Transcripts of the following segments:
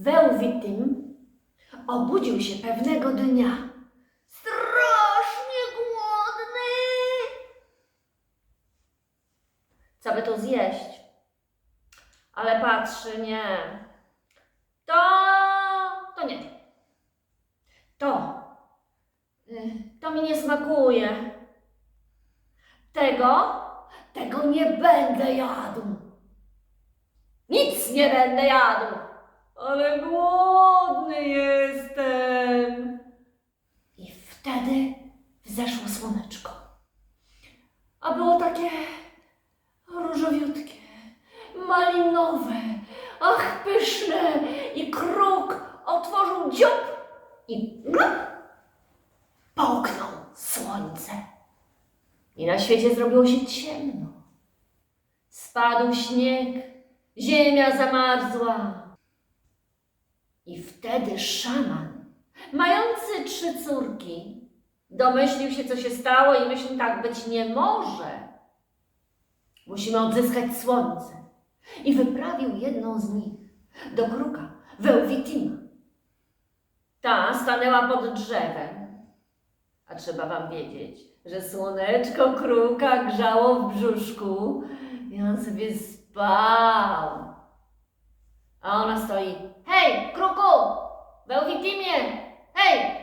Wełwitym obudził się pewnego dnia. Strasznie głodny! Co by tu zjeść? Ale patrzy, nie. To, to nie. To, to mi nie smakuje. Tego, tego nie będę jadł. Nic nie będę jadł. Ale głodny jestem. I wtedy wzeszło słoneczko. A było takie różowiutkie, malinowe, ach pyszne. I kruk otworzył dziób i glup, połknął słońce. I na świecie zrobiło się ciemno. Spadł śnieg, ziemia zamarzła. I wtedy szaman, mający trzy córki, domyślił się, co się stało i myślał, tak być nie może. Musimy odzyskać słońce. I wyprawił jedną z nich do kruka, Wełwitima. Ta stanęła pod drzewem. A trzeba wam wiedzieć, że słoneczko kruka grzało w brzuszku i on sobie spał. A ona stoi. Hej, kruku! Wełwitimie! Hej!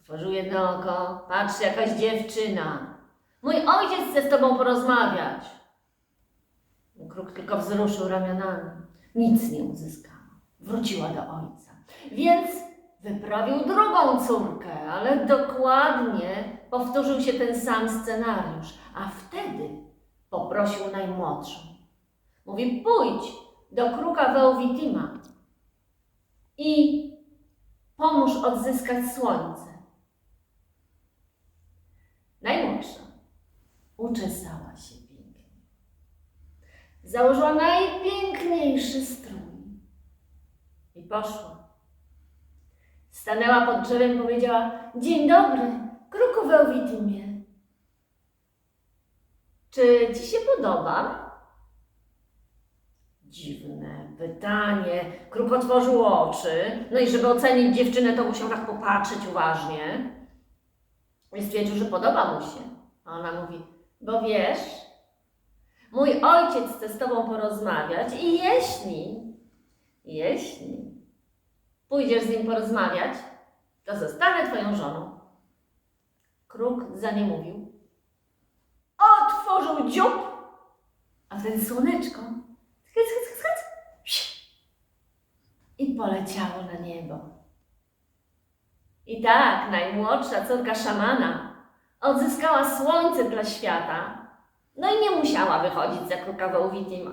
Otworzył jedno oko. Patrz, jakaś dziewczyna. Mój ojciec chce z tobą porozmawiać. Kruk tylko wzruszył ramionami. Nic nie uzyskała. Wróciła do ojca. Więc wyprawił drugą córkę, ale dokładnie powtórzył się ten sam scenariusz. A wtedy poprosił najmłodszą. Mówi, pójdź do kruka Wełwitima i pomóż odzyskać słońce. Najmłodsza uczesała się pięknie. Założyła najpiękniejszy strój i poszła. Stanęła pod drzewem i powiedziała: Dzień dobry, kruku Wełwitimie. Czy ci się podoba? Dziwne pytanie. Kruk otworzył oczy. No i żeby ocenić dziewczynę, to musiał tak popatrzeć uważnie. I stwierdził, że podoba mu się. A ona mówi, bo wiesz, mój ojciec chce z tobą porozmawiać i jeśli, jeśli pójdziesz z nim porozmawiać, to zostanę twoją żoną. Kruk za nie mówił. Otworzył dziób, a wtedy słoneczko poleciało na niebo. I tak najmłodsza córka szamana odzyskała słońce dla świata, no i nie musiała wychodzić za kruka Wełwitima.